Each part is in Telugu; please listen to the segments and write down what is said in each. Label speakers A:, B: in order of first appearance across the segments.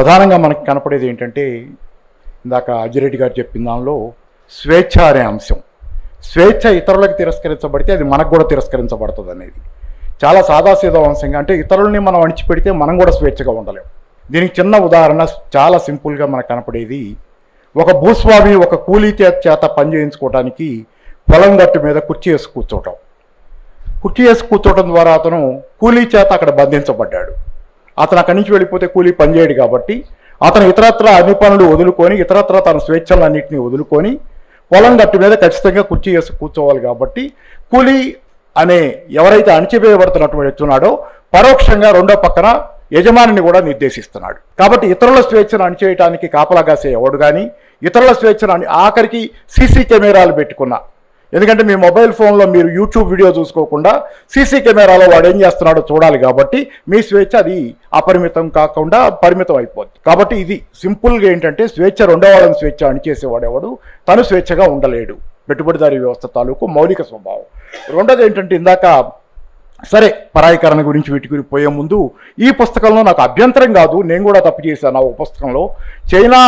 A: ప్రధానంగా మనకి కనపడేది ఏంటంటే ఇందాక అజిరెడ్డి గారు చెప్పిన దానిలో స్వేచ్ఛ అనే అంశం. స్వేచ్ఛ ఇతరులకు తిరస్కరించబడితే అది మనకు కూడా తిరస్కరించబడుతుంది అనేది. చాలా సాదాసీదా అంశంగా అంటే ఇతరుల్ని మనం అణిచిపెడితే మనం కూడా స్వేచ్ఛగా ఉండలేం. దీనికి చిన్న ఉదాహరణ చాలా సింపుల్గా మనకు కనపడేది ఒక భూస్వామి ఒక కూలీ చేత చేత పనిచేయించుకోవడానికి పొలం గట్టు మీద కుర్చీ వేసి కూర్చోవటం కుర్చీ వేసి కూర్చోవటం ద్వారా అతను కూలీ చేత అక్కడ బంధించబడ్డాడు. అతను అక్కడి నుంచి వెళ్ళిపోతే కూలీ పనిచేయడు కాబట్టి అతను ఇతరత్ర అన్ని పనులు వదులుకొని ఇతరత్ర తన స్వేచ్ఛలన్నింటినీ వదులుకొని పొలం గట్టు మీద ఖచ్చితంగా కుర్చీ వేసి కూర్చోవాలి కాబట్టి కూలీ అనే ఎవరైతే అణచివేయబడుతున్నటువంటి ఉన్నాడో పరోక్షంగా రెండో పక్కన యజమానిని కూడా నిర్దేశిస్తున్నాడు. కాబట్టి ఇతరుల స్వేచ్ఛను అణిచేయటానికి కాపలా కాసే ఎవడు కానీ ఇతరుల స్వేచ్ఛను ఆఖరికి సీసీ కెమెరాలు పెట్టుకున్న ఎందుకంటే మీ మొబైల్ ఫోన్లో మీరు యూట్యూబ్ వీడియో చూసుకోకుండా సీసీ కెమెరాలో వాడు ఏం చేస్తున్నాడో చూడాలి కాబట్టి మీ స్వేచ్ఛ అది అపరిమితం కాకుండా పరిమితం అయిపోద్ది. కాబట్టి ఇది సింపుల్గా ఏంటంటే స్వేచ్ఛ రెండో వాళ్ళని స్వేచ్ఛ అని చేసేవాడేవాడు తను స్వేచ్ఛగా ఉండలేడు. పెట్టుబడిదారీ వ్యవస్థ తాలూకు మౌలిక స్వభావం. రెండోది ఏంటంటే ఇందాక సరే పరాయకరణ గురించి వీటి గురించి పోయే ముందు ఈ పుస్తకంలో నాకు అభ్యంతరం కాదు నేను కూడా తప్పు చేశాను ఆ పుస్తకంలో. చైనా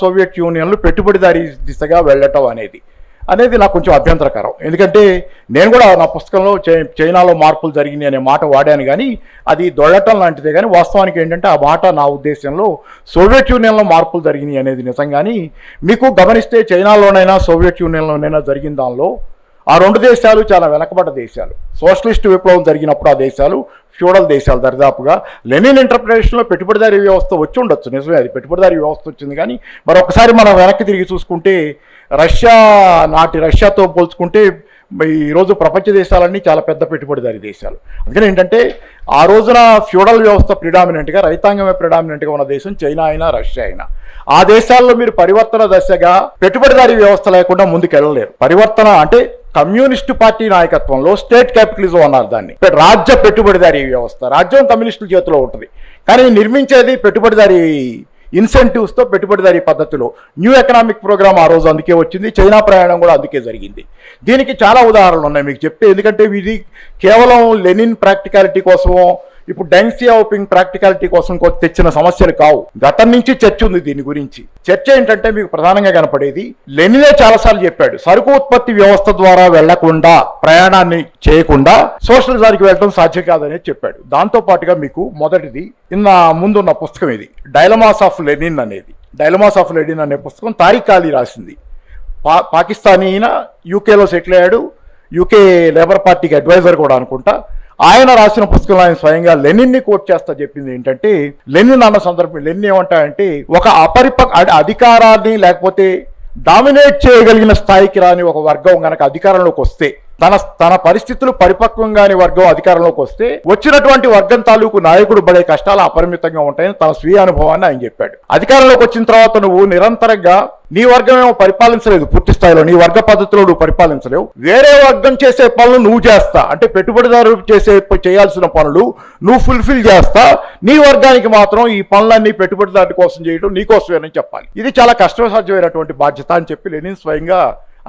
A: సోవియట్ యూనియన్లు పెట్టుబడిదారీ దిశగా వెళ్ళటం అనేది. అనేది నాకు కొంచెం అభ్యంతరకరం. ఎందుకంటే నేను కూడా నా పుస్తకంలో చై- చైనాలో మార్పులు జరిగినాయి అనే మాట వాడాను కానీ అది దొళ్ళటం లాంటిదే కానీ వాస్తవానికి ఏంటంటే ఆ మాట నా ఉద్దేశంలో సోవియట్ యూనియన్లో మార్పులు జరిగినాయి అనేది నిజం కానీ మీకు గమనిస్తే చైనాలోనైనా సోవియట్ యూనియన్లోనైనా జరిగిన దానిలో ఆ రెండు దేశాలు చాలా వెనకబడ్డ దేశాలు. సోషలిస్ట్ విప్లవం జరిగినప్పుడు ఆ దేశాలు ఫ్యూడల్ దేశాలు దరిదాపుగా. లెనిన్ ఇంటర్ప్రిటేషన్లో పెట్టుబడిదారీ వ్యవస్థ వచ్చి ఉండొచ్చు. నిజమే అది పెట్టుబడిదారీ వ్యవస్థ వచ్చింది కానీ మరొకసారి మనం వెనక్కి తిరిగి చూసుకుంటే రష్యా నాటి రష్యాతో పోల్చుకుంటే ఈరోజు ప్రపంచ దేశాలన్నీ చాలా పెద్ద పెట్టుబడిదారీ దేశాలు. అందుకని ఏంటంటే ఆ రోజున ఫ్యూడల్ వ్యవస్థ ప్రిడామినెంట్గా రైతాంగమే ప్రిడామినెంట్గా ఉన్న దేశం చైనా అయినా రష్యా అయినా. ఆ దేశాల్లో మీరు పరివర్తన దశగా పెట్టుబడిదారీ వ్యవస్థ లేకుండా ముందుకు వెళ్ళలేరు పరివర్తన అంటే కమ్యూనిస్టు పార్టీ నాయకత్వంలో స్టేట్ క్యాపిటలిజం అన్నారు దాన్ని. రాజ్య పెట్టుబడిదారీ వ్యవస్థ. రాజ్యం కమ్యూనిస్టుల చేతిలో ఉంటుంది. కానీ నిర్మించేది పెట్టుబడిదారీ ఇన్సెంటివ్స్తో పెట్టుబడిదారీ పద్ధతిలో న్యూ ఎకనామిక్ ప్రోగ్రామ్ ఆ రోజు అందుకే వచ్చింది. చైనా ప్రయాణం కూడా అందుకే జరిగింది. దీనికి చాలా ఉదాహరణలు ఉన్నాయి. మీకు చెప్తే ఎందుకంటే ఇది కేవలం లెనిన్ ప్రాక్టికాలిటీ కోసమో ఇప్పుడు డెంగ్ సియాపింగ్ ప్రాక్టికాలిటీ కోసం తెచ్చిన సమస్యలు కావు. గతం నుంచి చర్చ ఉంది దీని గురించి. చర్చ ఏంటంటే మీకు ప్రధానంగా కనపడేది లెనినే చాలాసార్లు చెప్పాడు. సరుకు ఉత్పత్తి వ్యవస్థ ద్వారా వెళ్ళకుండా ప్రయాణాన్ని చేయకుండా సోషలిజానికి వెళ్ళడం సాధ్యం కాదనేది చెప్పాడు. దాంతో పాటుగా మీకు మొదటిది ఇన్న ముందున్న పుస్తకం ఇది. డైలమాస్ ఆఫ్ లెనిన్ అనేది. డైలమాస్ ఆఫ్ లెనిన్ అనే పుస్తకం తారిక్ అలీ రాసింది. పా పాకిస్తానీ అయినా యూకేలో సెటిల్ అయ్యాడు. యూకే లేబర్ పార్టీకి అడ్వైజర్ కూడా అనుకుంటా. ఆయన రాసిన పుస్తకంలో ఆయన స్వయంగా లెనిన్ని కోట్ చేస్తా చెప్పింది ఏంటంటే లెనిన్ అన్న సందర్భం లెనిన్ ఏమంటాడంటే ఒక అపరిపక్ అధికారాన్ని లేకపోతే డామినేట్ చేయగలిగిన స్థాయికి రాని ఒక వర్గం కనుక అధికారంలోకి వస్తే తన తన పరిస్థితులు పరిపక్వంగాని వర్గం అధికారంలోకి వస్తే వచ్చినటువంటి వర్గం తాలూకు నాయకుడు పడే కష్టాలు అపరిమితంగా ఉంటాయని తన స్వీయ అనుభవాన్ని ఆయన చెప్పాడు. అధికారంలోకి వచ్చిన తర్వాత నువ్వు నిరంతరంగా నీ వర్గం ఏమో పరిపాలించలేదు పూర్తి స్థాయిలో నీ వర్గ పద్ధతిలో నువ్వు పరిపాలించలేవు. వేరే వర్గం చేసే పనులు నువ్వు చేస్తా. అంటే పెట్టుబడిదారు చేసే చేయాల్సిన పనులు నువ్వు ఫుల్ఫిల్ చేస్తా. నీ వర్గానికి మాత్రం ఈ పనులన్నీ పెట్టుబడిదారుడి కోసం చేయడం నీకోసమేనని చెప్పాలి. ఇది చాలా కష్టసాధ్యమైనటువంటి బాధ్యత అని చెప్పి లెనిన్ స్వయంగా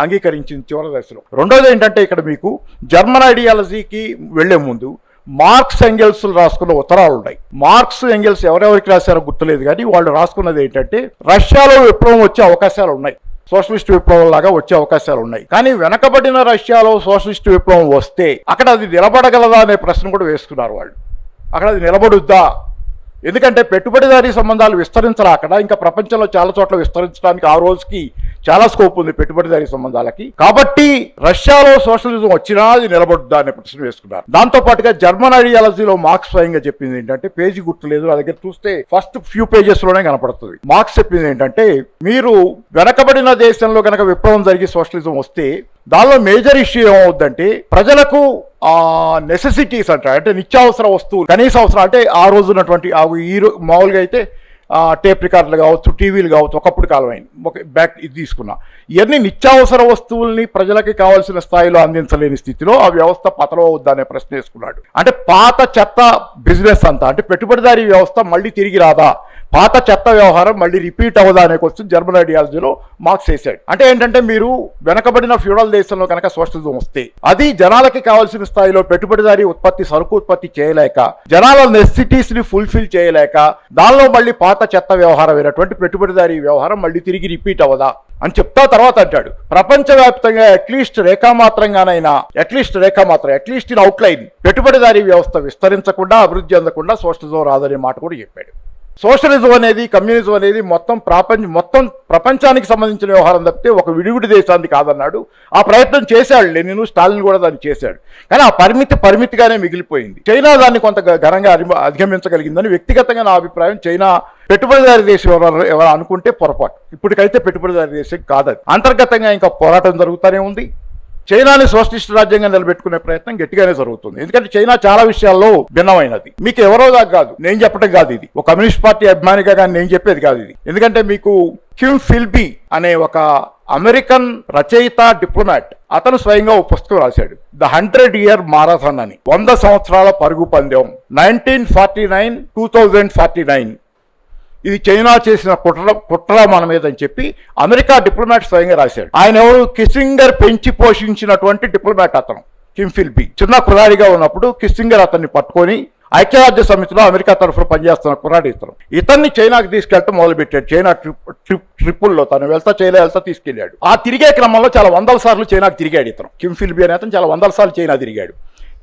A: అంగీకరించింది చివరి దశలో రెండోది ఏంటంటే ఇక్కడ మీకు జర్మన్ ఐడియాలజీకి వెళ్ళే ముందు మార్క్స్ ఎంగెల్స్ రాసుకున్న ఉత్తరాలు ఉన్నాయి మార్క్స్ ఎంగెల్స్ ఎవరెవరికి రాశారో గుర్తులేదు కానీ వాళ్ళు రాసుకున్నది ఏంటంటే రష్యాలో విప్లవం వచ్చే అవకాశాలు ఉన్నాయి. సోషలిస్ట్ విప్లవం లాగా వచ్చే అవకాశాలు ఉన్నాయి. కానీ వెనకబడిన రష్యాలో సోషలిస్ట్ విప్లవం వస్తే అక్కడ అది నిలబడగలదా అనే ప్రశ్న కూడా వేసుకున్నారు వాళ్ళు. అక్కడ అది నిలబడుద్దా? ఎందుకంటే పెట్టుబడిదారీ సంబంధాలు విస్తరించరా అక్కడ. ఇంకా ప్రపంచంలో చాలా చోట్ల విస్తరించడానికి ఆ రోజుకి చాలా స్కోప్ ఉంది పెట్టుబడిదారి సంబంధాలకి. కాబట్టి రష్యాలో సోషలిజం వచ్చినా అది నిలబడుద్దా అనే ప్రశ్న వేసుకున్నారు. దాంతో పాటుగా జర్మన్ ఐడియాలజీలో మార్క్స్ స్వయంగా చెప్పింది ఏంటంటే పేజీ గుర్తులేదు నా దగ్గర చూస్తే ఫస్ట్ ఫ్యూ పేజెస్లోనే కనపడుతుంది. మార్క్స్ చెప్పింది ఏంటంటే మీరు వెనకబడిన దేశంలో కనుక విప్లవం జరిగి సోషలిజం వస్తే దానిలో మేజర్ ఇష్యూ ఏమవుద్దంటే ప్రజలకు ఆ నెసెసిటీస్ అంటారు. అంటే నిత్యావసర వస్తువులు కనీస అవసరం అంటే ఆ రోజు ఉన్నటువంటి ఆ ఈ మామూలుగా అయితే టేప్ రికార్డులు కావచ్చు టీవీలు కావచ్చు ఒకప్పుడు కాలం అయింది ఒక బ్యాక్ ఇది తీసుకున్నా. ఇవన్నీ నిత్యావసర వస్తువుల్ని ప్రజలకి కావాల్సిన స్థాయిలో అందించలేని స్థితిలో ఆ వ్యవస్థ పతనం అవుద్దా అనే ప్రశ్న వేసుకున్నాడు. అంటే పాత చెత్త బిజినెస్ అంతా అంటే పెట్టుబడిదారీ వ్యవస్థ మళ్ళీ తిరిగి రాదా? పాత చెత్త వ్యవహారం మళ్ళీ రిపీట్ అవ్వదా అనే క్వశ్చన్ జర్మన్ ఐడియాలజీలో మార్క్స్ వేశాడు. అంటే ఏంటంటే మీరు వెనకబడిన ఫ్యూడల్ దేశంలో కనుక సోషలిజం వస్తే అది జనాలకి కావాల్సిన స్థాయిలో పెట్టుబడిదారీ ఉత్పత్తి సరుకు ఉత్పత్తి చేయలేక జనాల నెసిటీస్ని ఫుల్ఫిల్ చేయలేక దానిలో మళ్ళీ పాత చెత్త వ్యవహారం అయినటువంటి పెట్టుబడిదారీ వ్యవహారం మళ్ళీ తిరిగి రిపీట్ అవ్వదా అని చెప్తా తర్వాత అంటాడు. ప్రపంచవ్యాప్తంగా అట్లీస్ట్ రేఖామాత్రంగానైనా అట్లీస్ట్ రేఖామాత్రం అట్లీస్ట్ ఇన్ అవుట్లైన్ పెట్టుబడిదారీ వ్యవస్థ విస్తరించకుండా అభివృద్ధి చెందకుండా సోషలిజం రాదనే మాట కూడా చెప్పాడు. సోషలిజం అనేది కమ్యూనిజం అనేది మొత్తం ప్రపంచ మొత్తం ప్రపంచానికి సంబంధించిన వ్యవహారం తప్పితే ఒక విడివిడి దేశానికి కాదన్నాడు. ఆ ప్రయత్నం చేశాడు లెనిను స్టాలిన్ కూడా దాన్ని చేశాడు. కానీ ఆ పరిమితి పరిమితిగానే మిగిలిపోయింది. చైనా దాన్ని కొంత ఘనంగా అధిగమించగలిగిందని వ్యక్తిగతంగా నా అభిప్రాయం చైనా పెట్టుబడిదారి దేశం ఎవరు ఎవరు అనుకుంటే పొరపాటు. ఇప్పటికైతే పెట్టుబడిదారి దేశం కాదది. అంతర్గతంగా ఇంకా పోరాటం జరుగుతూనే ఉంది. చైనాని సోషలిస్ట్ రాజ్యంగా నిలబెట్టుకునే ప్రయత్నం గట్టిగానే జరుగుతుంది. ఎందుకంటే చైనా చాలా విషయాల్లో భిన్నమైనది. మీకు ఎవరో దాకా కాదు. నేను చెప్పడం కాదు ఇది. ఒక కమ్యూనిస్ట్ పార్టీ అభిమానిగా కానీ నేను చెప్పేది కాదు ఇది. ఎందుకంటే మీకు కిమ్ ఫిల్బీ అనే ఒక అమెరికన్ రచయిత డిప్లొమాట్ అతను స్వయంగా ఒక పుస్తకం రాశాడు. ద హండ్రెడ్ ఇయర్ మారథాన్ అని. వంద సంవత్సరాల పరుగు పందెం. Nineteen forty nine two thousand forty nine. ఇది చైనా చేసిన కుట్ర కుట్ర మన మీద అని చెప్పి అమెరికా డిప్లొమాట్ స్వయంగా రాశాడు. ఆయన ఎవరు? కిసింగర్ పెంచి పోషించినటువంటి డిప్లొమాట్ అతను కిమ్ బి. చిన్న కురాడిగా ఉన్నప్పుడు కిసింగర్ అతన్ని పట్టుకొని ఐక్యరాజ్య సమితిలో అమెరికా తరఫున పనిచేస్తున్న కురాడి ఇతను. ఇతన్ని చైనాకి తీసుకెళ్ళటం మొదలుపెట్టాడు. చైనా ట్రిప్ ట్రిప్ ట్రిప్పుల్లో తను వెళ్తా చైనా వెళ్తా తీసుకెళ్ళాడు. ఆ తిరిగే క్రమంలో చాలా వందల సార్లు చైనాకు తిరిగాడు ఇతను. కిమ్ బి అనే అతను చాలా వందల సార్లు చైనా తిరిగాడు.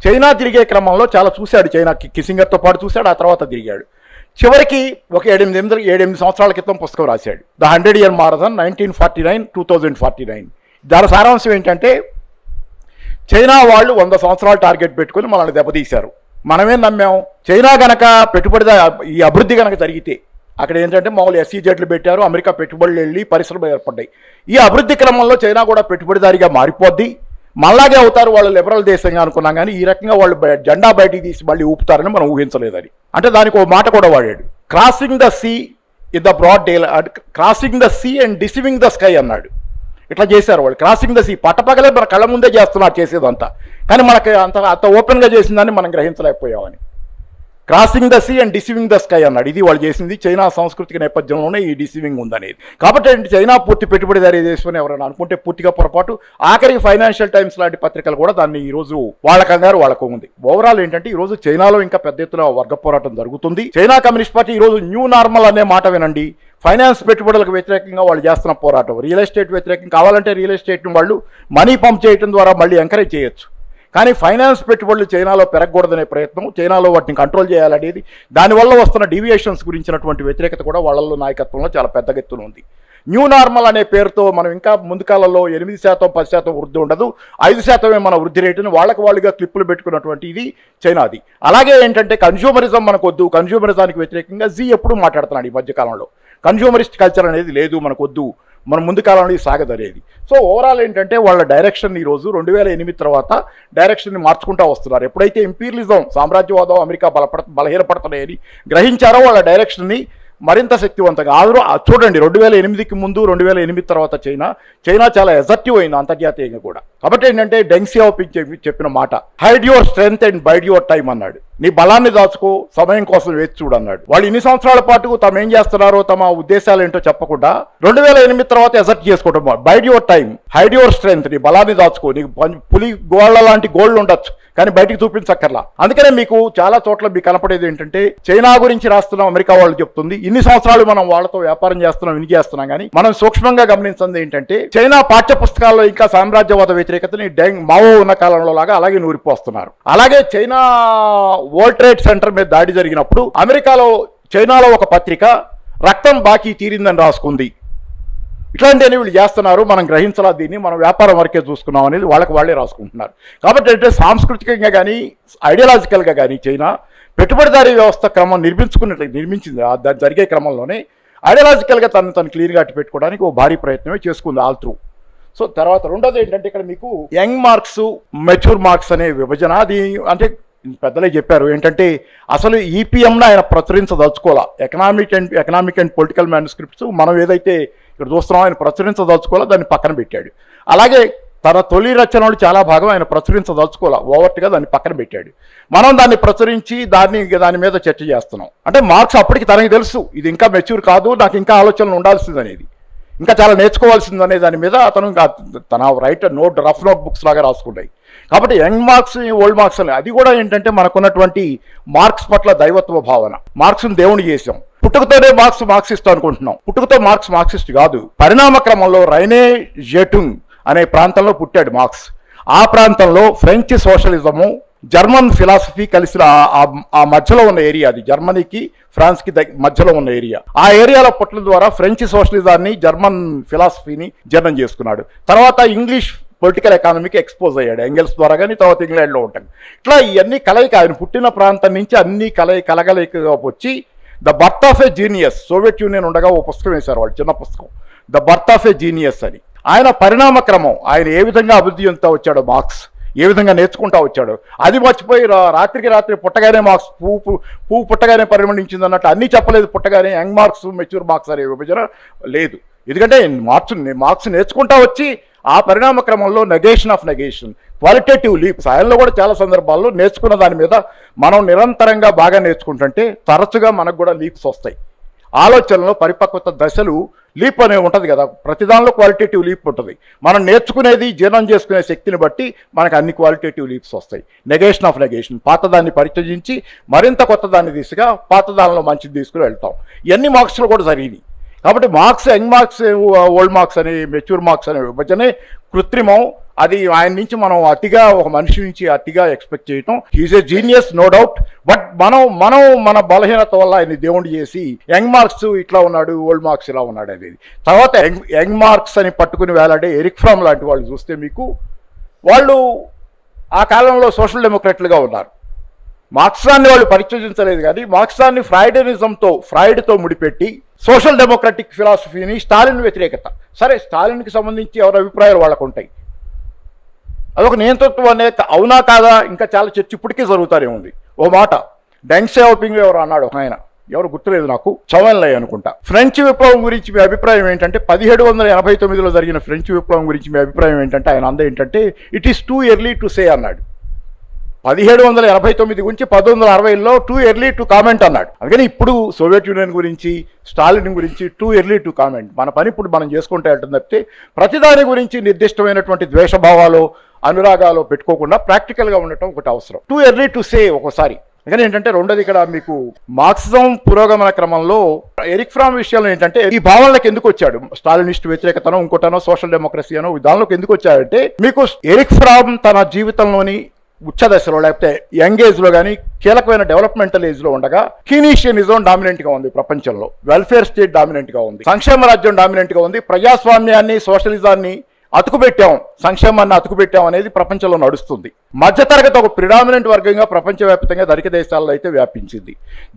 A: చైనా తిరిగే క్రమంలో చాలా చూశాడు చైనా కిసింగర్తో పాటు చూశాడు ఆ తర్వాత తిరిగాడు. చివరికి ఒక ఏడెనిమిది ఎనిమిది ఏడెనిమిది సంవత్సరాల క్రితం పుస్తకం రాశాడు. The hundred year marathon nineteen forty nine two thousand forty nine దాని సారాంశం ఏంటంటే చైనా వాళ్ళు వంద సంవత్సరాలు టార్గెట్ పెట్టుకుని మనల్ని దెబ్బతీశారు. మనమేం నమ్మాం? చైనా గనక పెట్టుబడి ఈ అభివృద్ధి గనక జరిగితే అక్కడ ఏంటంటే మామూలు ఎస్సీజెట్లు పెట్టారు అమెరికా పెట్టుబడులు వెళ్ళి పరిశ్రమలు ఏర్పడ్డాయి. ఈ అభివృద్ధి క్రమంలో చైనా కూడా పెట్టుబడిదారిగా మారిపోద్ది. మళ్ళాగే అవుతారు వాళ్ళు లిబరల్ దేశంగా అనుకున్నాం కానీ ఈ రకంగా వాళ్ళు జెండా బయటికి తీసి మళ్ళీ ఊపుతారని మనం ఊహించలేదని అంటే దానికి ఒక మాట కూడా వాడాడు. Crossing the sea in the broad day crossing the sea and deceiving the sky అన్నాడు. ఇట్లా చేశారు వాళ్ళు. క్రాసింగ్ ద సీ పట్టపగలే మన కళ్ళ ముందే చేస్తున్నారు చేసేదంతా. కానీ మనకి అంత అంత ఓపెన్గా చేసిందని మనం గ్రహించలేకపోయామని. Crossing the sea and deceiving the sky అన్నాడు. ఇది వాళ్ళు చేసింది చైనా సాంస్కృతిక నేపథ్యంలోనే ఈ డిసీవింగ్ ఉందనేది. కాబట్టి చైనా పూర్తి పెట్టుబడిదారీ చేసుకుని ఎవరైనా అనుకుంటే పూర్తిగా పొరపాటు. ఆఖరికి ఫైనాన్షియల్ టైమ్స్ లాంటి పత్రికలు కూడా దాన్ని ఈరోజు వాళ్ళకు వాళ్ళ వాళ్ళకు ఉంది. ఓవరాల్ ఏంటంటే ఈ రోజు చైనాలో ఇంకా పెద్ద ఎత్తున వర్గ పోరాటం జరుగుతుంది. చైనా కమ్యూనిస్ట్ పార్టీ ఈ రోజు న్యూ నార్మల్ అనే మాట వినండి. ఫైనాన్స్ పెట్టుబడులకు వ్యతిరేకంగా వాళ్ళు చేస్తున్న పోరాటం. రియల్ ఎస్టేట్ వ్యతిరేకం కావాలంటే రియల్ ఎస్టేట్ వాళ్ళు మనీ పంప్ చేయడం ద్వారా మళ్ళీ ఎంకరేజ్ చేయొచ్చు. కానీ ఫైనాన్స్ పెట్టుబడులు చైనాలో పెరగకూడదనే ప్రయత్నం చైనాలో వాటిని కంట్రోల్ చేయాలనేది దానివల్ల వస్తున్న డీవియేషన్స్ గురించినటువంటి వ్యతిరేకత కూడా వాళ్ళల్లో నాయకత్వంలో చాలా పెద్ద ఎత్తున ఉంది. న్యూ నార్మల్ అనే పేరుతో మనం ఇంకా ముందుకాలలో ఎనిమిది శాతం పది శాతం వృద్ధి ఉండదు. ఐదు శాతమే మన వృద్ధి రేటుని వాళ్ళకి వాళ్ళుగా క్లిప్పులు పెట్టుకున్నటువంటి ఇది చైనాది. అలాగే ఏంటంటే కన్జ్యూమరిజం మనకొద్దు. కన్జ్యూమరిజానికి వ్యతిరేకంగా జీ ఎప్పుడు మాట్లాడుతున్నాడు ఈ మధ్యకాలంలో. కన్జ్యూమరిస్ట్ కల్చర్ అనేది లేదు మనకొద్దు. మన ముందు కాలంలో ఇది సాగదనేది సో ఓవరాల్ ఏంటంటే వాళ్ళ డైరెక్షన్ ఈ రోజు రెండు వేల ఎనిమిది తర్వాత డైరెక్షన్ని మార్చుకుంటూ వస్తున్నారు. ఎప్పుడైతే ఇంపీరియలిజం సామ్రాజ్యవాదం అమెరికా బలపడ బలహీనపడుతున్నాయని గ్రహించారో వాళ్ళ డైరెక్షన్ని మరింత శక్తివంతంగా. ఆరు చూడండి రెండు వేల ఎనిమిదికి ముందు రెండు వేల ఎనిమిది తర్వాత చైనా చైనా చాలా ఎజర్టివ్ అయింది అంతర్జాతీయంగా కూడా. కాబట్టి ఏంటంటే డెంగ్సియా చెప్పిన మాట hide your strength and bide your time అన్నాడు. నీ బలాన్ని దాచుకో సమయం కోసం వేచి చూడు అన్నాడు. వాళ్ళు ఇన్ని సంవత్సరాల పాటు తమ ఏం చేస్తున్నారో తమ ఉద్దేశాలు ఏంటో చెప్పకుండా రెండు వేల ఎనిమిది తర్వాత ఎసర్ట్ చేసుకోవడం bide your time hide your strength నీ బలాన్ని దాచుకో నీకు పులి గోళ్ళ లాంటి గోళ్ళు ఉండొచ్చు కానీ బయటికి చూపించక్కర్లా. అందుకనే మీకు చాలా చోట్ల మీకు కనపడేది ఏంటంటే చైనా గురించి రాస్తున్నాం అమెరికా వాళ్ళు చెప్తుంది ఇన్ని సంవత్సరాలు మనం వాళ్ళతో వ్యాపారం చేస్తున్నాం విని చేస్తున్నాం కానీ మనం సూక్ష్మంగా గమనించింది ఏంటంటే చైనా పాఠ్య పుస్తకాల్లో ఇంకా సామ్రాజ్యవాద వ్యతిరేకతని డెంగ్ మావో ఉన్న కాలంలో లాగా అలాగే నూరిపోస్తున్నారు. అలాగే చైనా వరల్డ్ ట్రేడ్ సెంటర్ మీద దాడి జరిగినప్పుడు అమెరికాలో చైనాలో ఒక పత్రిక రక్తం బాకీ తీరిందని రాసుకుంది. ఇట్లాంటివన్నీ వీళ్ళు చేస్తున్నారు. మనం గ్రహించాలా దీన్ని. మనం వ్యాపారం వరకే చూసుకున్నాం అనేది వాళ్ళకి వాళ్ళే రాసుకుంటున్నారు. కాబట్టి అంటే సాంస్కృతికంగా కానీ ఐడియాలజికల్గా కానీ చైనా పెట్టుబడిదారీ వ్యవస్థ క్రమం నిర్మించుకున్నట్లు నిర్మించింది. దాని జరిగే క్రమంలోనే ఐడియాలజికల్గా తను తను క్లియర్గా అట్టు పెట్టుకోవడానికి ఓ భారీ ప్రయత్నమే చేసుకుంది ఆల్ త్రూ. సో తర్వాత రెండోది ఏంటంటే ఇక్కడ మీకు యంగ్ మార్క్స్ మెచ్యూర్ మార్క్స్ అనే విభజన అది అంటే పెద్దలే చెప్పారు ఏంటంటే అసలు ఈపీఎంను ఆయన ప్రచురించదలుచుకోవాలా? Economic and economic and political manuscripts మనం ఏదైతే ఇక్కడ చూస్తున్నాం ఆయన ప్రచురించదలుచుకోవాలా? దాన్ని పక్కన పెట్టాడు. అలాగే తన తొలి రచనలు చాలా భాగం ఆయన ప్రచురించదలుచుకోవాలి? ఓవర్ట్గా దాన్ని పక్కన పెట్టాడు. మనం దాన్ని ప్రచురించి దాన్ని దాని మీద చర్చ చేస్తున్నాం. అంటే మార్క్స్ అప్పటికి తనకి తెలుసు ఇది ఇంకా మెచ్యూర్ కాదు నాకు ఇంకా ఆలోచనలు ఉండాల్సింది అనేది. ఇంకా చాలా నేర్చుకోవాల్సింది అనే దాని మీద అతను ఇంకా తన write note rough notebooks లాగా రాసుకున్నాయి. కాబట్టి యంగ్ మార్క్స్ ఓల్డ్ మార్క్స్ అని. అది కూడా ఏంటంటే మనకున్నటువంటి మార్క్స్ పట్ల దైవత్వ భావన. మార్క్స్ని దేవుని చేసాం పుట్టుకతోనే మార్క్స్ మార్క్సిస్ట్ అనుకుంటున్నాం. పుట్టుకతో మార్క్స్ మార్క్సిస్ట్ కాదు. పరిణామ క్రమంలో రైనే జెటుంగ్ అనే ప్రాంతంలో పుట్టాడు మార్క్స్. ఆ ప్రాంతంలో ఫ్రెంచ్ సోషలిజము జర్మన్ ఫిలాసఫీ కలిసిన ఆ- మధ్యలో ఉన్న ఏరియా అది. జర్మనీకి ఫ్రాన్స్కి మధ్యలో ఉన్న ఏరియా. ఆ ఏరియాలో పుట్టడం ద్వారా ఫ్రెంచ్ సోషలిజాన్ని జర్మన్ ఫిలాసఫీని జీర్ణం చేసుకున్నాడు. తర్వాత ఇంగ్లీష్ పొలిటికల్ ఎకానమీకి ఎక్స్పోజ్ అయ్యాడు. ఎంగెల్స్ ద్వారా కానీ తర్వాత ఇంగ్లాండ్లో ఉంటాడు. ఇట్లా ఇవన్నీ కలయిక ఆయన పుట్టిన ప్రాంతం నుంచి అన్ని కలయి కలగలికగా వచ్చి the birth of a genius Soviet Union ఉండగా ఓ పుస్తకం వేశారు వాళ్ళు చిన్న పుస్తకం. The birth of a genius అని. ఆయన పరిణామ క్రమం ఆయన ఏ విధంగా అభివృద్ధి చెందుతా వచ్చాడో మార్క్స్? ఏ విధంగా నేర్చుకుంటా వచ్చాడు? అది మర్చిపోయి రాత్రికి రాత్రి పుట్టగానే మార్క్స్ పువ్వు పువ్వు పుట్టగానే పరిమణించింది అన్నట్టు అన్నీ చెప్పలేదు పుట్టగానే యంగ్ మార్క్స్ మెచ్యూర్ మార్క్స్ అనే విభజన లేదు. ఎందుకంటే మార్క్స్ మార్క్స్ నేర్చుకుంటా వచ్చి ఆ పరిణామ క్రమంలో negation of negation qualitative leaps ఆయనలో కూడా చాలా సందర్భాల్లో నేర్చుకున్న దాని మీద మనం నిరంతరంగా బాగా నేర్చుకుంటుంటే తరచుగా మనకు కూడా లీప్స్ వస్తాయి. ఆలోచనలో పరిపక్వత దశలు లీప్ అనేవి ఉంటుంది కదా. ప్రతిదానిలో క్వాలిటేటివ్ లీప్ ఉంటుంది. మనం నేర్చుకునేది జీర్ణం చేసుకునే శక్తిని బట్టి మనకు అన్ని క్వాలిటేటివ్ లీప్స్ వస్తాయి. నెగేషన్ ఆఫ్ నెగేషన్ పాతదాన్ని పరిచయించి మరింత కొత్త దాన్ని దిశగా పాతదానిలో మంచిది తీసుకుని వెళ్తాం. ఇవన్నీ మార్క్స్లో కూడా జరిగినాయి. కాబట్టి Marx young Marx old Marx అని మెచ్యూర్ మార్క్స్ అనే విభజనే కృత్రిమం. అది ఆయన నుంచి మనం అతిగా ఒక మనిషి నుంచి అతిగా ఎక్స్పెక్ట్ చేయటం. He's a genius no doubt but మనం మనం మన బలహీనత వల్ల ఆయన దేవుడు చేసి యంగ్ మార్క్స్ ఇట్లా ఉన్నాడు ఓల్డ్ మార్క్స్ ఇలా ఉన్నాడు అనేది. తర్వాత యంగ్ యంగ్ మార్క్స్ అని పట్టుకుని వేలాడే ఎరిక్ ఫ్రామ్ లాంటి వాళ్ళు చూస్తే మీకు వాళ్ళు ఆ కాలంలో సోషల్ డెమోక్రాట్లుగా ఉన్నారు. మార్క్సాన్ని వాళ్ళు పరిచయించలేదు కానీ మార్క్సాన్ని ఫ్రాయిడనిజంతో ఫ్రాయిడ్తో ముడిపెట్టి సోషల్ డెమోక్రటిక్ ఫిలాసఫీని స్టాలిన్ వ్యతిరేకత. సరే స్టాలిన్కి సంబంధించి ఎవరి అభిప్రాయాలు వాళ్ళకు ఉంటాయి అదొక నియంతృత్వం అనే అవునా కాదా? ఇంకా చాలా చర్చ ఇప్పటికీ జరుగుతానే ఉంది. ఓ మాట డెంగ్ షాపింగ్ ఎవరు అన్నాడు ఒక ఆయన. ఎవరు గుర్తులేదు నాకు చవన్లై అనుకుంటా. ఫ్రెంచ్ విప్లవం గురించి మీ అభిప్రాయం ఏంటంటే పదిహేడు వందల ఎనభై తొమ్మిదిలో జరిగిన ఫ్రెంచ్ విప్లవం గురించి మీ అభిప్రాయం ఏంటంటే ఆయన అంద ఏంటంటే it is too early to say అన్నాడు. పదిహేడు వందల ఎనభై తొమ్మిది గురించి పంతొమ్మిది వందల అరవైలో టూ ఎర్లీ టు కామెంట్ అన్నాడు. అందుకని ఇప్పుడు సోవియట్ యూనియన్ గురించి స్టాలిన్ గురించి టూ ఎర్లీ టు కామెంట్ మన పని ఇప్పుడు మనం చేసుకుంటే ఉంటుంది తప్పితే ప్రతిదాని గురించి నిర్దిష్టమైనటువంటి ద్వేషభావాలు అనురాగాలు పెట్టుకోకుండా ప్రాక్టికల్గా ఉండటం ఒకటి అవసరం. టూ ఎర్లీ టు సే ఒకసారి. అందుకని ఏంటంటే రెండోది ఇక్కడ మీకు మార్క్సిజం పురోగమన క్రమంలో ఎరిక్ ఫ్రామ్ విషయంలో ఏంటంటే ఈ భావనలకు ఎందుకు వచ్చాడు? స్టాలినిస్ట్ వ్యతిరేకతనో ఇంకోటనో సోషల్ డెమోక్రసీ అనో దానిలోకి ఎందుకు వచ్చాడంటే మీకు ఎరిక్ ఫ్రామ్ తన జీవితంలోని ఉచ్చదశలో లేకపోతే యంగ్ ఏజ్లో కానీ కీలకమైన డెవలప్మెంటల్ ఏజ్లో ఉండగా కీనీషియనిజం డామినెంట్గా ఉంది ప్రపంచంలో. వెల్ఫేర్ స్టేట్ డామినెంట్గా ఉంది. సంక్షేమ రాజ్యం డామినెంట్గా ఉంది. ప్రజాస్వామ్యాన్ని సోషలిజాన్ని అతుకుపెట్టాం. సంక్షేమాన్ని అతుకుపెట్టాం అనేది ప్రపంచంలో నడుస్తుంది. మధ్యతరగతి ఒక ప్రిడామినెంట్ వర్గంగా ప్రపంచవ్యాప్తంగా ధనిక దేశాల్లో అయితే వ్యాపించింది.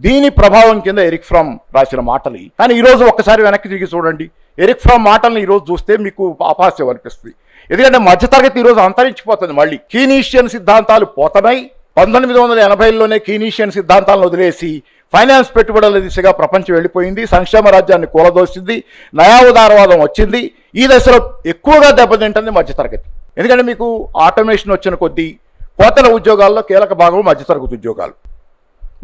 A: దీని ప్రభావం కింద ఎరిక్ ఫ్రమ్ రాసిన మాటలు. కానీ ఈరోజు ఒక్కసారి వెనక్కి తిరిగి చూడండి. ఎరిక్ ఫ్రమ్ మాటలను ఈరోజు చూస్తే మీకు అపహాస్యం అనిపిస్తుంది. ఎందుకంటే మధ్యతరగతి ఈరోజు అంతరించిపోతుంది మళ్ళీ. కీనీషియన్ సిద్ధాంతాలు పోతున్నాయి పంతొమ్మిది వందల ఎనభైలోనే కీనీషియన్ సిద్ధాంతాలను వదిలేసి ఫైనాన్స్ పెట్టుబడుల దిశగా ప్రపంచం వెళ్ళిపోయింది సంక్షేమ రాజ్యాన్ని కూలదోసింది నయా ఉదారవాదం వచ్చింది ఈ దశలో ఎక్కువగా దెబ్బతింటుంది మధ్యతరగతి. ఎందుకంటే మీకు ఆటోమేషన్ వచ్చిన కొద్దీ కోతల ఉద్యోగాల్లో కీలక భాగం మధ్యతరగతి ఉద్యోగాలు.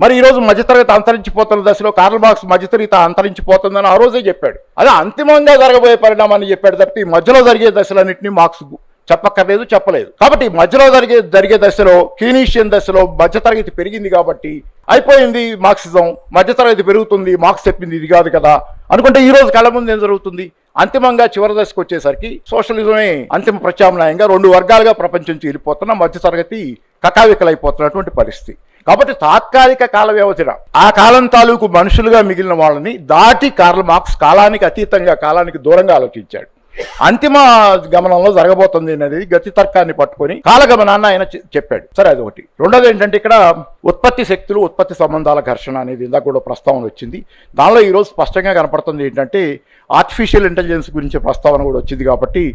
A: మరి ఈ రోజు మధ్యతరగతి అంతరించిపోతున్న దశలో కార్ల్ మార్క్స్ మధ్యతరగతి అంతరించిపోతుందని ఆ రోజే చెప్పాడు. అదే అంతిమంగా జరగబోయే పరిణామాన్ని చెప్పాడు తప్ప ఈ మధ్యలో జరిగే దశలన్నింటినీ మార్క్స్ చెప్పక్కర్లేదు చెప్పలేదు. కాబట్టి మధ్యలో జరిగే జరిగే దశలో కీనీషియన్ దశలో మధ్యతరగతి పెరిగింది కాబట్టి అయిపోయింది మార్క్సిజం మధ్యతరగతి పెరుగుతుంది మార్క్స్ చెప్పింది ఇది కాదు కదా అనుకుంటే ఈ రోజు కళ్ళ ముందు ఏం జరుగుతుంది? అంతిమంగా చివరి దశకు వచ్చేసరికి సోషలిజమే అంతిమ ప్రత్యామ్నాయంగా రెండు వర్గాలుగా ప్రపంచం చీలిపోతున్న మధ్యతరగతి కకావికలైపోతున్నటువంటి పరిస్థితి. కాబట్టి తాత్కాలిక కాల వ్యవధిన ఆ కాలం తాలూకు మనుషులుగా మిగిలిన వాళ్ళని దాటి కార్ల్ మార్క్స్ కాలానికి అతీతంగా కాలానికి దూరంగా ఆలోచించాడు. అంతిమ గమనంలో జరగబోతుంది అనేది గతి తర్కాన్ని పట్టుకొని కాలగమనాన్ని ఆయన చెప్పాడు. సరే అది ఒకటి. రెండోది ఏంటంటే ఇక్కడ ఉత్పత్తి శక్తులు ఉత్పత్తి సంబంధాల ఘర్షణ అనేది ఇందాక కూడా ప్రస్తావన వచ్చింది. దానిలో ఈరోజు స్పష్టంగా కనపడుతుంది ఏంటంటే ఆర్టిఫిషియల్ ఇంటెలిజెన్స్ గురించి ప్రస్తావన కూడా వచ్చింది కాబట్టి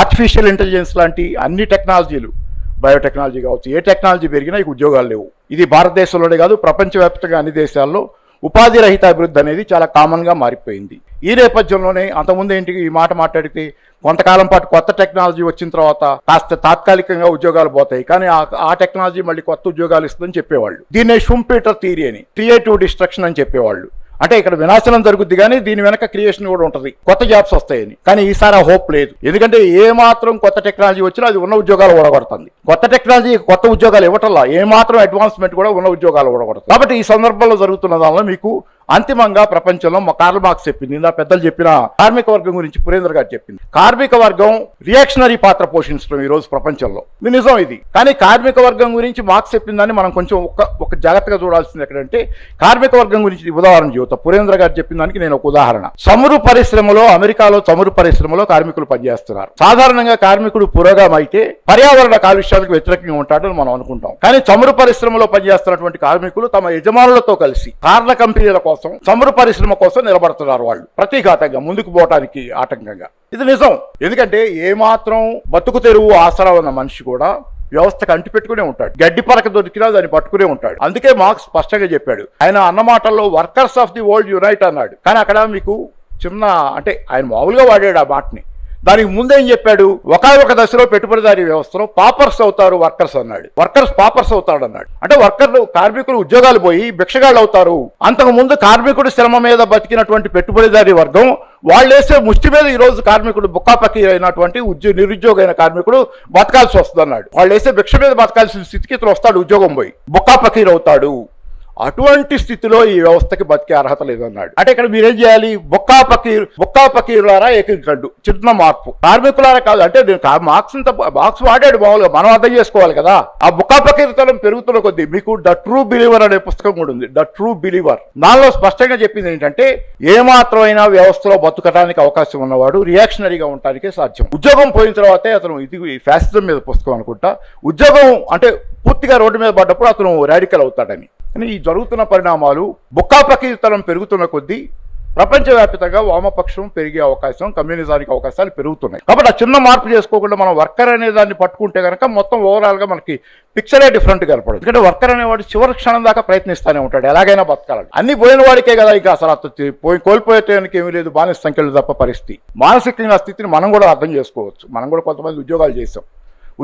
A: ఆర్టిఫిషియల్ ఇంటెలిజెన్స్ లాంటి అన్ని టెక్నాలజీలు బయోటెక్నాలజీ కావచ్చు ఏ టెక్నాలజీ పెరిగినా ఇక ఉద్యోగాలు లేవు. ఇది భారతదేశంలోనే కాదు ప్రపంచవ్యాప్తంగా అన్ని దేశాల్లో ఉపాధి రహిత అభివృద్ధి అనేది చాలా కామన్గా మారిపోయింది. ఈ నేపథ్యంలోనే అంతకుముందు ఏంటికి ఈ మాట మాట్లాడితే కొంతకాలం పాటు కొత్త టెక్నాలజీ వచ్చిన తర్వాత కాస్త తాత్కాలికంగా ఉద్యోగాలు పోతాయి కానీ ఆ- ఆ టెక్నాలజీ మళ్ళీ కొత్త ఉద్యోగాలు ఇస్తుందని చెప్పేవాళ్ళు. దీన్నే షుంపీటర్ థియరీ అని క్రియేటివ్ డిస్ట్రక్షన్ అని చెప్పేవాళ్ళు. అంటే ఇక్కడ వినాశనం జరుగుద్ది కానీ దీని వెనక క్రియేషన్ కూడా ఉంటుంది. కొత్త జాబ్స్ వస్తాయని. కానీ ఈసారి ఆ హోప్ లేదు. ఎందుకంటే ఏ మాత్రం కొత్త టెక్నాలజీ వచ్చినా అది ఉన్న ఉద్యోగాలు ఓడగొడుతుంది. కొత్త టెక్నాలజీ కొత్త ఉద్యోగాలు ఇవ్వటంలా ఏ మాత్రం అడ్వాన్స్మెంట్ కూడా ఉన్న ఉద్యోగాలు ఓడగొడుతుంది. కాబట్టి ఈ సందర్భంలో జరుగుతున్న దానిలో మీకు అంతిమంగా ప్రపంచంలో మా కార్ల్ మార్క్స్ చెప్పింది ఇందా పెద్దలు చెప్పిన కార్మిక వర్గం గురించి పురేంద్ర గారు చెప్పింది. కార్మిక వర్గం రియాక్షనరీ పాత్ర పోషించడం ఈ రోజు ప్రపంచంలో. ఇది నిజం ఇది. కానీ కార్మిక వర్గం గురించి మార్క్స్ చెప్పిందని మనం కొంచెం ఒక ఒక జాగ్రత్తగా చూడాల్సింది ఎక్కడంటే కార్మిక వర్గం గురించి ఉదాహరణ చెబుతా. పురేంద్ర గారు చెప్పిన దానికి నేను ఒక ఉదాహరణ. చమురు పరిశ్రమలో అమెరికాలో చమురు పరిశ్రమలో కార్మికులు పనిచేస్తున్నారు. సాధారణంగా కార్మికుడు పురోగం అయితే పర్యావరణ కాలుష్యాలకు వ్యతిరేకంగా ఉంటాడని మనం అనుకుంటాం. కానీ చమురు పరిశ్రమలో పనిచేస్తున్నటువంటి కార్మికులు తమ యజమానులతో కలిసి కార్ల కంపెనీల కోసం చమురు పరిశ్రమ కోసం నిలబడుతున్నారు వాళ్ళు. ప్రతీఘాతంగా ముందుకు పోవటానికి ఆటంకంగా. ఇది నిజం. ఎందుకంటే ఏమాత్రం బతుకు తెరువు ఆసరా ఉన్న మనిషి కూడా వ్యవస్థకు అంటి పెట్టుకునే ఉంటాడు. గడ్డి పరక దొరికినా దాన్ని పట్టుకునే ఉంటాడు. అందుకే మార్క్స్ స్పష్టంగా చెప్పాడు. ఆయన అన్న మాటల్లో workers of the world unite అన్నాడు. కానీ అక్కడ మీకు చిన్న అంటే ఆయన మామూలుగా వాడాడు ఆ మాటని. దానికి ముందేం చెప్పాడు? ఒక దశలో పెట్టుబడిదారీ వ్యవస్థలో పాపర్స్ అవుతారు వర్కర్స్ అన్నాడు. వర్కర్స్ పాపర్స్ అవుతాడు అన్నాడు అంటే వర్కర్లు కార్మికులు ఉద్యోగాలు పోయి భిక్షగాళ్ళు అవుతారు. అంతకు ముందు కార్మికుడు శ్రమ మీద బతికినటువంటి పెట్టుబడిదారీ వర్గం వాళ్ళు వేసే ముష్టి మీద ఈ రోజు కార్మికుడు బుక్కాపక్కి అయినటువంటి ఉద్యోగ నిరుద్యోగ అయిన కార్మికుడు బతకాల్సి వస్తుంది అన్నాడు వాళ్ళు వేసే భిక్ష మీద బతకాల్సిన స్థితికి ఇతను వస్తాడు ఉద్యోగం పోయి. బుక్కాపకీర్ అవుతాడు అటువంటి స్థితిలో ఈ వ్యవస్థకి బతికే అర్హత లేదన్నాడు. అంటే ఇక్కడ మీరేం చేయాలి? బొక్కా పకీరు బొక్కా పకీరులారా ఏకీకడ్డు చిన్న మార్పు. కార్మికులారా కాదు అంటే నేను మార్క్స్ మార్క్స్ వాడాడు మామూలుగా మనం అర్థం చేసుకోవాలి కదా. ఆ బొక్కా పకీరుతనం పెరుగుతున్న కొద్దీ మీకు ద ట్రూ బిలీవర్ అనే పుస్తకం కూడా ఉంది. The true believer. దానిలో స్పష్టంగా చెప్పింది ఏంటంటే ఏ వ్యవస్థలో బతుకటానికి అవకాశం ఉన్నవాడు రియాక్షనరీగా ఉండటానికే సాధ్యం. ఉద్యోగం పోయిన తర్వాతే అతను ఇది ఫ్యాసిజం మీద పుస్తకం అనుకుంటా. ఉద్యోగం అంటే పూర్తిగా రోడ్డు మీద పడ్డప్పుడు అతను రాడికల్ అవుతాడని. కానీ ఈ జరుగుతున్న పరిణామాలు బుక్కా బుక్కాపకీతనం పెరుగుతున్న కొద్దీ ప్రపంచవ్యాప్తంగా వామపక్షం పెరిగే అవకాశం కమ్యూనిజానికి అవకాశాలు పెరుగుతున్నాయి. కాబట్టి ఆ చిన్న మార్పు చేసుకోకుండా మనం వర్కర్ అనే దాన్ని పట్టుకుంటే కనుక మొత్తం ఓవరాల్గా మనకి పిక్చరే డిఫరెంట్ కనపడదు. ఎందుకంటే వర్కర్ అనేవాడు చివరి క్షణం దాకా ప్రయత్నిస్తూనే ఉంటాడు. ఎలాగైనా బతకాలని. అన్ని పోయిన వాడికే కదా ఇక అసలు పోయి కోల్పోయేటానికి ఏమీ లేదు బానిస సంఖ్యలు తప్ప పరిస్థితి. మానసికంగా స్థితిని మనం కూడా అర్థం చేసుకోవచ్చు. మనం కూడా కొంతమంది ఉద్యోగాలు చేసాం.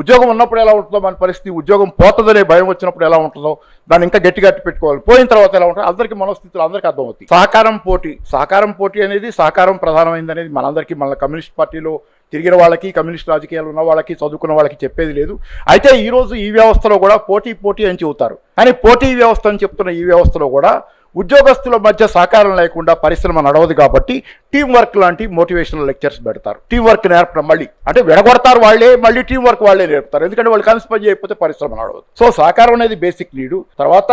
A: ఉద్యోగం ఉన్నప్పుడు ఎలా ఉంటుందో మన పరిస్థితి ఉద్యోగం పోతుందనే భయం వచ్చినప్పుడు ఎలా ఉంటుందో దాన్ని ఇంకా గట్టిగా పెట్టుకోవాలి. పోయిన తర్వాత ఎలా ఉంటుందో అందరికీ మనస్థితులు అందరికీ అర్థమవుతుంది సహకారం పోటీ సహకారం పోటీ అనేది సహకారం ప్రధానమైంది అనేది మనందరికీ మన కమ్యూనిస్ట్ పార్టీలో తిరిగిన వాళ్ళకి కమ్యూనిస్ట్ రాజకీయాలు ఉన్న వాళ్ళకి చదువుకున్న వాళ్ళకి చెప్పేది లేదు. అయితే ఈరోజు ఈ వ్యవస్థలో కూడా పోటీ పోటీ అని చెబుతారు. కానీ పోటీ వ్యవస్థ అని చెప్తున్న ఈ వ్యవస్థలో కూడా ఉద్యోగస్తుల మధ్య సహకారం లేకుండా పరిశ్రమ నడవదు కాబట్టి టీం వర్క్ లాంటి మోటివేషనల్ లెక్చర్స్ పెడతారు. టీం వర్క్ నేర్పడం మళ్ళీ అంటే విడగొడతారు వాళ్ళే మళ్ళీ టీం వర్క్ వాళ్ళే నేర్పుతారు. ఎందుకంటే వాళ్ళు కలిసి పని చేయకపోతే పరిశ్రమ నడవదు. సో సహకారం అనేది బేసిక్ నీడు తర్వాత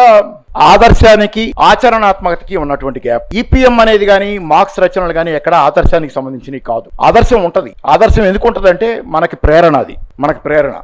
A: ఆదర్శానికి ఆచరణాత్మకతకి ఉన్నటువంటి గ్యాప్ ఈపీఎం అనేది కానీ మార్క్స్ రచనలు కానీ ఎక్కడ ఆదర్శానికి సంబంధించినవి కాదు. ఆదర్శం ఉంటది. ఆదర్శం ఎందుకు ఉంటదంటే మనకి ప్రేరణ అది. మనకి ప్రేరణ.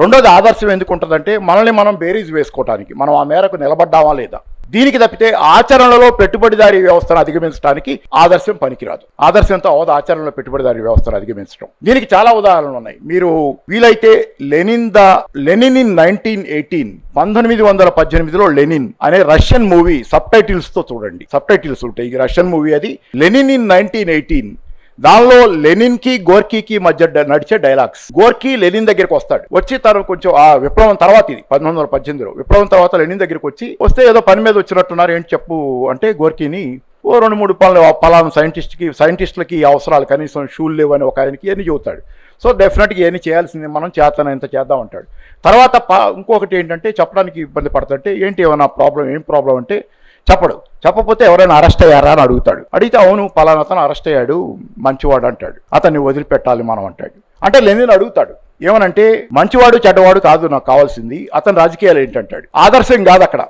A: రెండోది ఆదర్శం ఎందుకు ఉంటుందంటే మనల్ని మనం బేరీజ్ వేసుకోవటానికి. మనం ఆ మేరకు నిలబడ్డామా లేదా? దీనికి తప్పితే ఆచరణలో పెట్టుబడిదారీ వ్యవస్థను అధిగమించడానికి ఆదర్శం పనికిరాదు. ఆదర్శంతో అవదు ఆచరణలో పెట్టుబడిదారీ వ్యవస్థను అధిగమించడం. దీనికి చాలా ఉదాహరణలు ఉన్నాయి. మీరు వీలైతే Lenin the Lenin in nineteen eighteen పంతొమ్మిది వందల పద్దెనిమిదిలో లెనిన్ అనే రష్యన్ మూవీ సబ్ టైటిల్స్తో చూడండి. సబ్ టైటిల్స్ ఉంటాయి. ఈ రష్యన్ మూవీ అది. లెనిన్ ఇన్ నైన్టీన్ ఎయిటీన్ దానిలో లెనిన్కి గోర్కీకి మధ్య డ- నడిచే డైలాగ్స్ గోర్కీ లెనిన్ దగ్గరికి వస్తాడు. వచ్చి తను కొంచెం ఆ విప్లవం తర్వాత ఇది పంతొమ్మిది వందల పద్దెనిమిదిలో. విప్లవం తర్వాత లెనిన్ దగ్గరికి వచ్చి వస్తే ఏదో పని మీద వచ్చినట్టున్నారు ఏంటి చెప్పు అంటే గోర్కీని ఓ రెండు మూడు పనులు ఆ పలానా సైంటిస్ట్కి సైంటిస్టులకి అవసరాలు కనీసం షూలు లేవని ఒక ఆయనకి ఎన్ని చెబుతాడు. సో డెఫినెట్గా ఏమి చేయాల్సింది మనం చేతనంత చేద్దాం అంటాడు. తర్వాత ఇంకొకటి ఏంటంటే చెప్పడానికి ఇబ్బంది పడుతుంటే ఏంటి ఏమన్నా ప్రాబ్లం ఏం ప్రాబ్లం అంటే చెప్పడు. చెప్పకపోతే ఎవరైనా అరెస్ట్ అయ్యారా అని అడుగుతాడు. అడిగితే అవును పలానా అతను అరెస్ట్ అయ్యాడు మంచివాడు అంటాడు. అతన్ని వదిలిపెట్టాలి మనం అంటాడు. అంటే లెనిన్ అడుగుతాడు. ఏమనంటే మంచివాడు చెడ్డవాడు కాదు నాకు కావాల్సింది. అతని రాజకీయాలు ఏంటంటాడు. ఆదర్శం కాదు అక్కడ.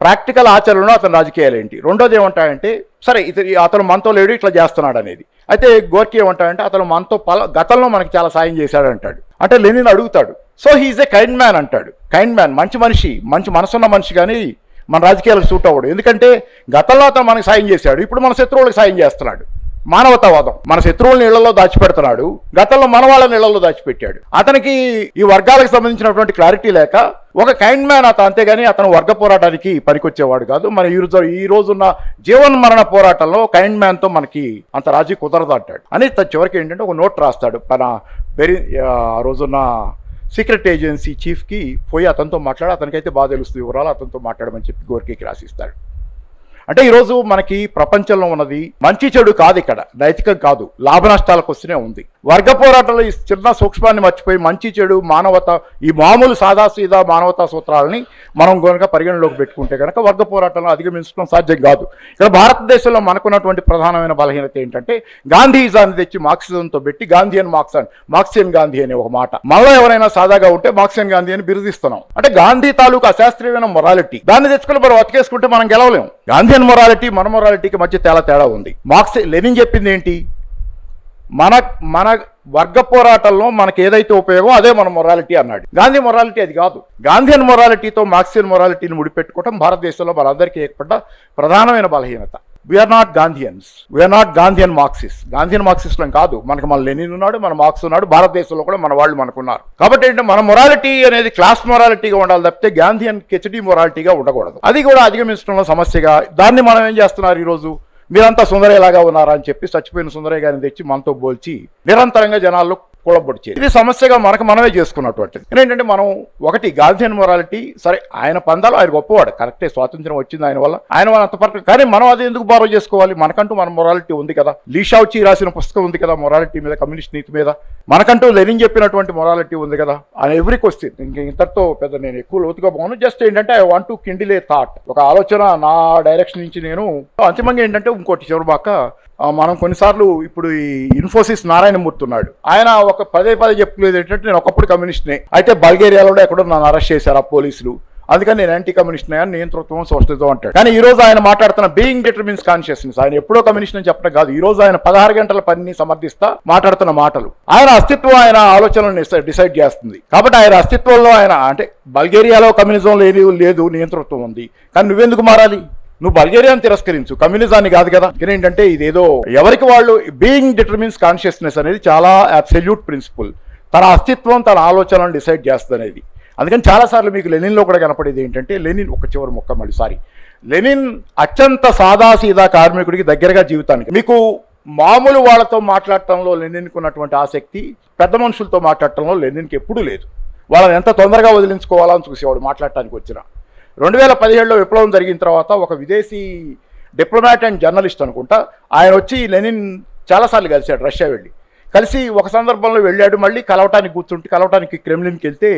A: ప్రాక్టికల్ ఆచరణలో అతని రాజకీయాలు ఏంటి? రెండోది ఏమంటాయంటే సరే ఇతని అతను మనతో లేడు ఇట్లా చేస్తున్నాడు అనేది. అయితే గోర్కి ఏమంటాడంటే అతను మనతో పల గతంలో మనకి చాలా సాయం చేశాడు అంటాడు. అంటే లెనిన్ అడుగుతాడు. So he is a kind man అంటాడు. కైండ్ మ్యాన్ మంచి మనిషి మంచి మనసున్న మనిషి కానీ మన రాజకీయాలకు సూట్ అవ్వడు. ఎందుకంటే గతంలో అతను మనకు సాయం చేశాడు. ఇప్పుడు మన శత్రువులకు సాయం చేస్తున్నాడు. మానవతావాదం. మన శత్రువుల నీళ్ళలో దాచిపెడుతున్నాడు. గతంలో మన వాళ్ళ నీళ్ళలో దాచిపెట్టాడు. అతనికి ఈ వర్గాలకు సంబంధించినటువంటి క్లారిటీ లేక ఒక కైండ్ మ్యాన్ అతను. అంతేగాని అతను వర్గ పోరాటానికి పనికొచ్చేవాడు కాదు. మన ఈ రోజు ఈ రోజున్న జీవన్ మరణ పోరాటంలో కైండ్ మ్యాన్తో మనకి అంత రాజీ కుదరదు అంటాడు. అని చివరికి ఏంటంటే ఒక నోట్ రాస్తాడు. తన వెరీ ఆ రోజున్న సీక్రెట్ ఏజెన్సీ చీఫ్కి పోయి అతనితో మాట్లాడి అతనికైతే బాగా తెలుస్తుంది వివరాలు అతనితో మాట్లాడమని చెప్పి గోర్కీకి రాసిస్తాడు అంటే ఈరోజు మనకి ప్రపంచంలో ఉన్నది మంచి చెడు కాదు ఇక్కడ నైతికం కాదు లాభ నష్టాల వస్తూనే ఉంది. వర్గ పోరాటంలో ఈ చిన్న సూక్ష్మాన్ని మర్చిపోయి మంచి చెడు మానవత ఈ మామూలు సాదాసీదా మానవతా సూత్రాలని మనం కనుక పరిగణలోకి పెట్టుకుంటే కనుక వర్గ పోరాటంలో అధిగమించడం సాధ్యం కాదు. ఇక్కడ భారతదేశంలో మనకున్నటువంటి ప్రధానమైన బలహీనత ఏంటంటే గాంధీజాన్ని తెచ్చి మార్క్సిజంతో పెట్టి గాంధీయన్ మార్క్స్ అని మార్క్సియన్ గాంధీ అనే ఒక మాట. మనలో ఎవరైనా సాదాగా ఉంటే మార్క్సియన్ గాంధీ అని బిరుదిస్తున్నాం. అంటే గాంధీ తాలూకు అశాస్త్రీయమైన మొరాలిటీ దాన్ని తెచ్చుకుని మనం బతికేసుకుంటే మనం గెలవలేం. గాంధీయన్ మొరాలిటీ మన మొరాలిటీకి మధ్య తేడా తేడా ఉంది. మార్క్స్ లెనిన్ చెప్పింది ఏంటి? మన మన వర్గ పోరాటంలో మనకి ఏదైతే ఉపయోగం అదే మన మొరాలిటీ అన్నాడు. గాంధీ మొరాలిటీ అది కాదు. గాంధీయన్ మొరాలిటీతో మార్క్సియన్ మొరాలిటీని ముడిపెట్టుకోవడం భారతదేశంలో మనందరికీ ఏర్పడ్డ ప్రధానమైన బలహీనత. We are not Gandhians we are not Gandhian Marxist Gandhian మార్క్సిస్టులం కాదు. మనకి మన లెనిన్ ఉన్నాడు మన మార్క్స్ ఉన్నాడు భారతదేశంలో కూడా మన వాళ్ళు మనకున్నారు కాబట్టి ఏంటంటే మన మొరాలిటీ అనేది క్లాస్ మొరాలిటీగా ఉండాలి తప్పితే గాంధీయన్ కెచడీ మొరాలిటీగా ఉండకూడదు. అది కూడా అధిగమించడంలో సమస్యగా. దాన్ని మనం ఏం చేస్తున్నారు ఈరోజు? మీరంతా సుందరయ్యలాగా ఉన్నారా అని చెప్పి చచ్చిపోయిన సుందరయ్య గారిని తెచ్చి మనతో పోల్చి నిరంతరంగా జనాల్లో కూడబొడిచేది ఇది సమస్యగా మనకు మనమే చేసుకున్నటువంటిది. ఏంటంటే మనం ఒకటి గాంధీయన్ మొరాలిటీ సరే ఆయన పందాలు ఆయన గొప్పవాడు. కరెక్టే స్వాతంత్రం వచ్చింది ఆయన వల్ల. ఆయన వల్ల అంత పర్ఫెక్ట్. కానీ మనం అది ఎందుకు బారో చేసుకోవాలి? మనకంటూ మన మొరాలిటీ ఉంది కదా. లీషావుచి రాసిన పుస్తకం ఉంది కదా మొరాలిటీ మీద కమ్యూనిస్ట్ నీతి మీద. మనకంటూ లెనిన్ చెప్పినటువంటి మొరాలిటీ ఉంది కదా. అని ఎవరి క్వశ్చన్ ఇంక ఇంతటితో పెద్ద నేను ఎక్కువ లోతుగా పోను. జస్ట్ ఏంటంటే I want to kindle thought ఒక ఆలోచన నా డైరెక్షన్ నుంచి నేను. అంతిమంగా ఏంటంటే ఇంకోటి చివరిబాక మనం కొన్నిసార్లు ఇప్పుడు ఈ ఇన్ఫోసిస్ నారాయణమూర్తి ఉన్నాడు ఆయన ఒక పదే పదే చెప్పులేదు ఏంటంటే నేను ఒకప్పుడు కమ్యూనిస్ట్నే. అయితే బల్గేరియాలో కూడా ఎక్కడో నన్ను అరెస్ట్ చేశారు ఆ పోలీసులు. అందుకని నేను యాంటీ కమ్యూనిస్ట్ అని నియంతృత్వం సోషలిజం అంటాడు. కానీ ఈ రోజు ఆయన మాట్లాడుతున్న బీయింగ్ డిటర్మిన్స్ కాన్షియస్నెస్ ఆయన ఎప్పుడో కమ్యూనిస్ట్ అని చెప్పడం కాదు. ఈ రోజు ఆయన పదహారు గంటల పనిని సమర్థిస్తా మాట్లాడుతున్న మాటలు. ఆయన అస్తిత్వం ఆయన ఆలోచనలు డిసైడ్ చేస్తుంది. కాబట్టి ఆయన అస్తిత్వంలో ఆయన అంటే బల్గేరియాలో కమ్యూనిజం లేదు లేదు నియంతృత్వం ఉంది. కానీ నువ్వెందుకు మారాలి? నువ్వు బల్గేరియాని తిరస్కరించు. కమ్యూనిజాన్ని కాదు కదా. ఇక్కడ ఏంటంటే ఇదేదో ఎవరికి వాళ్ళు బీయింగ్ డిటర్మిన్స్ కాన్షియస్నెస్ అనేది చాలా అబ్సల్యూట్ ప్రిన్సిపల్ తన అస్తిత్వం తన ఆలోచనలను డిసైడ్ చేస్తుంది అనేది అందుకని చాలాసార్లు మీకు లెనిన్లో కూడా కనపడేది ఏంటంటే లెనిన్ ఒక చివరి మొక్క మళ్ళీ సారీ లెనిన్ అత్యంత సాదాసీదా కార్మికుడికి దగ్గరగా జీవితానికి. మీకు మామూలు వాళ్ళతో మాట్లాడటంలో లెనిన్కి ఉన్నటువంటి ఆసక్తి పెద్ద మనుషులతో మాట్లాడటంలో లెనిన్కి ఎప్పుడూ లేదు. వాళ్ళని ఎంత తొందరగా వదిలించుకోవాలని చూసేవాడు మాట్లాడటానికి వచ్చిన. రెండు వేల పదిహేడులో విప్లవం జరిగిన తర్వాత ఒక విదేశీ డిప్లొమాట్ అండ్ జర్నలిస్ట్ అనుకుంటా ఆయన వచ్చి లెనిన్ చాలాసార్లు కలిశాడు రష్యా వెళ్ళి. కలిసి ఒక సందర్భంలో వెళ్ళాడు మళ్ళీ కలవటానికి కూర్చుంటే కలవటానికి క్రెమ్లిన్కి వెళ్తే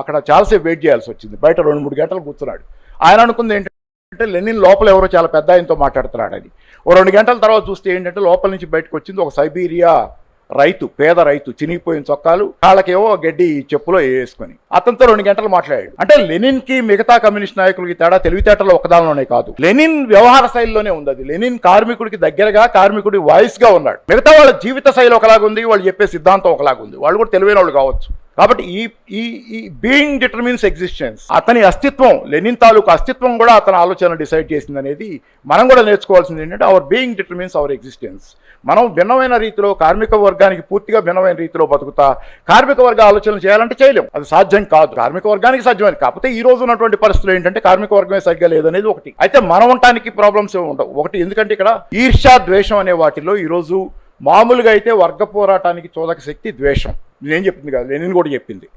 A: అక్కడ చాలాసేపు వెయిట్ చేయాల్సి వచ్చింది. బయట రెండు మూడు గంటలు కూర్చున్నాడు. ఆయన అనుకుంది ఏంటంటే లెనిన్ లోపల ఎవరో చాలా పెద్ద ఆయనతో మాట్లాడుతున్నాడు అని ఓ రెండు గంటల తర్వాత చూస్తే ఏంటంటే లోపల నుంచి బయటకు వచ్చింది ఒక సైబీరియా రైతు పేద రైతు చినిగిపోయిన చొక్కాలు కాళ్ళకేవో గడ్డి చెప్పులో వేసుకొని అతనితో రెండు గంటలు మాట్లాడాడు. అంటే లెనిన్కి మిగతా కమ్యూనిస్ట్ నాయకులకి తేడా తెలివితేటలో ఒకదానిలోనే కాదు. లెనిన్ వ్యవహార శైలిలోనే ఉంది అది. లెనిన్ కార్మికుడికి దగ్గరగా కార్మికుడి వాయిస్గా ఉన్నాడు. మిగతా వాళ్ళ జీవిత శైలి ఒకలాగుంది వాళ్ళు చెప్పే సిద్ధాంతం ఒకలాగుంది. వాళ్ళు కూడా తెలివైన వాళ్ళు కావచ్చు. కాబట్టి ఈ ఈ ఈ బీయింగ్ డిటర్మిన్స్ ఎగ్జిస్టెన్స్ అతని అస్తిత్వం లెనిన్ తాలూకు అస్తిత్వం కూడా అతని ఆలోచన డిసైడ్ చేసింది అనేది మనం కూడా నేర్చుకోవాల్సింది ఏంటంటే our being determines our existence మనం భిన్నమైన రీతిలో కార్మిక వర్గానికి పూర్తిగా భిన్నమైన రీతిలో బతుకుతా కార్మిక వర్గ ఆలోచనలు చేయాలంటే చేయలేం. అది సాధ్యం కాదు. కార్మిక వర్గానికి సాధ్యమైంది కాకపోతే ఈ రోజు ఉన్నటువంటి పరిస్థితులు ఏంటంటే కార్మిక వర్గమే సరిగ్గా లేదనేది ఒకటి. అయితే మనం ఉండటానికి ప్రాబ్లమ్స్ ఉండవు. ఒకటి ఎందుకంటే ఇక్కడ ఈర్ష్యా ద్వేషం అనే వాటిలో ఈరోజు మామూలుగా అయితే వర్గ పోరాటానికి చోదక శక్తి ద్వేషం. నేను చెప్పింది కాదు లెనిన్ కూడా చెప్పింది.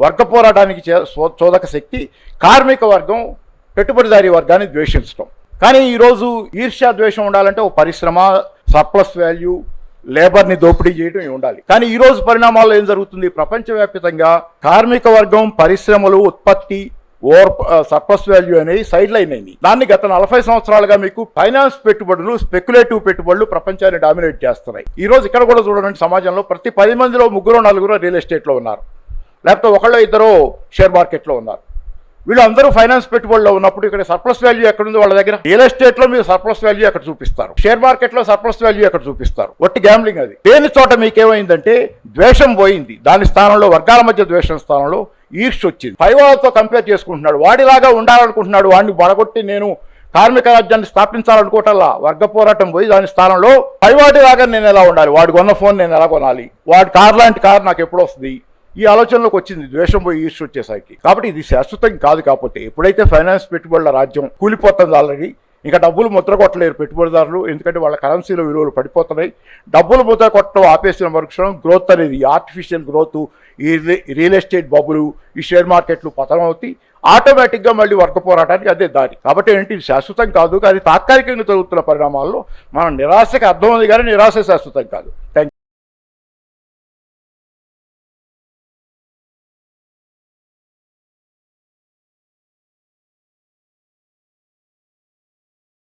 A: వర్గ పోరాటానికి చే- సో- చోదక శక్తి కార్మిక వర్గం పెట్టుబడిదారీ వర్గాన్ని ద్వేషించడం కానీ ఈరోజు ఈర్ష్యా ద్వేషం ఉండాలంటే ఓ పరిశ్రమ సర్ప్లస్ వాల్యూ లేబర్ని దోపిడీ చేయడం ఉండాలి? కానీ ఈరోజు పరిణామాల్లో ఏం జరుగుతుంది? ప్రపంచవ్యాప్తంగా కార్మిక వర్గం పరిశ్రమలు ఉత్పత్తి ఓవర్ సర్ప్లస్ వాల్యూ అనేది సైడ్ లైన్ అయింది. దాన్ని గత నలభై సంవత్సరాలుగా మీకు ఫైనాన్స్ పెట్టుబడులు స్పెక్యులేటివ్ పెట్టుబడులు ప్రపంచాన్ని డామినేట్ చేస్తున్నాయి. ఈ రోజు ఇక్కడ కూడా చూడండి సమాజంలో ప్రతి పది మందిలో ముగ్గురు నలుగురు రియల్ ఎస్టేట్లో ఉన్నారు. లేకపోతే ఒకళ్ళు ఇద్దరు షేర్ మార్కెట్లో ఉన్నారు. వీళ్ళందరూ ఫైనాన్స్ పెట్టుబడిలో ఉన్నప్పుడు ఇక్కడ సర్ప్లస్ వాల్యూ ఎక్కడుంది వాళ్ళ దగ్గర రియల్ ఎస్టేట్లో మీరు సర్ప్లస్ వాల్యూ ఎక్కడ చూపిస్తారు. షేర్ మార్కెట్లో సర్ప్లస్ వాల్యూ ఎక్కడ చూపిస్తారు. ఒట్టి గ్యాంబ్లింగ్ అది. దేని చోట మీకేమైందంటే ద్వేషం పోయింది. దాని స్థానంలో వర్గాల మధ్య ద్వేషం స్థానంలో ఈర్ష్ వచ్చింది. పై వాళ్ళతో కంపేర్ చేసుకుంటున్నాడు. వాడిలాగా ఉండాలనుకుంటున్నాడు. వాడిని బడగొట్టి నేను కార్మిక రాజ్యాన్ని స్థాపించాలనుకోవటల్లా వర్గ పోరాటం పోయి దాని స్థానంలో పైవాటిలాగా నేను ఎలా ఉండాలి? వాడు కొన్న ఫోన్ నేను ఎలా కొనాలి? వాడి కార్ లాంటి కార్ నాకు ఎప్పుడు వస్తుంది? ఈ ఆలోచనలోకి వచ్చింది. ద్వేషం పోయి ఈస్ట్ వచ్చేసరికి. కాబట్టి ఇది శాశ్వతం కాదు. కాకపోతే ఎప్పుడైతే ఫైనాన్స్ పెట్టుబడుల రాజ్యం కూలిపోతుంది ఆల్రెడీ ఇంకా డబ్బులు ముద్ర కొట్టలేరు పెట్టుబడిదారులు ఎందుకంటే వాళ్ళ కరెన్సీలో విలువలు పడిపోతున్నాయి. డబ్బులు ముద్ర కొట్టడం ఆపేసిన మరుక్షణం గ్రోత్ అనేది ఆర్టిఫిషియల్ గ్రోత్ ఈ రి- రియల్ ఎస్టేట్ బబ్బులు ఈ షేర్ మార్కెట్లు పతనం అవుతాయి. ఆటోమేటిక్గా మళ్ళీ వర్గ పోరాటానికి అదే దారి. కాబట్టి ఏంటి? శాశ్వతం కాదు. కానీ తాత్కాలికంగా జరుగుతున్న పరిణామాల్లో మన నిరాశకి అర్థం ఉంది కానీ నిరాశ శాశ్వతం కాదు. థ్యాంక్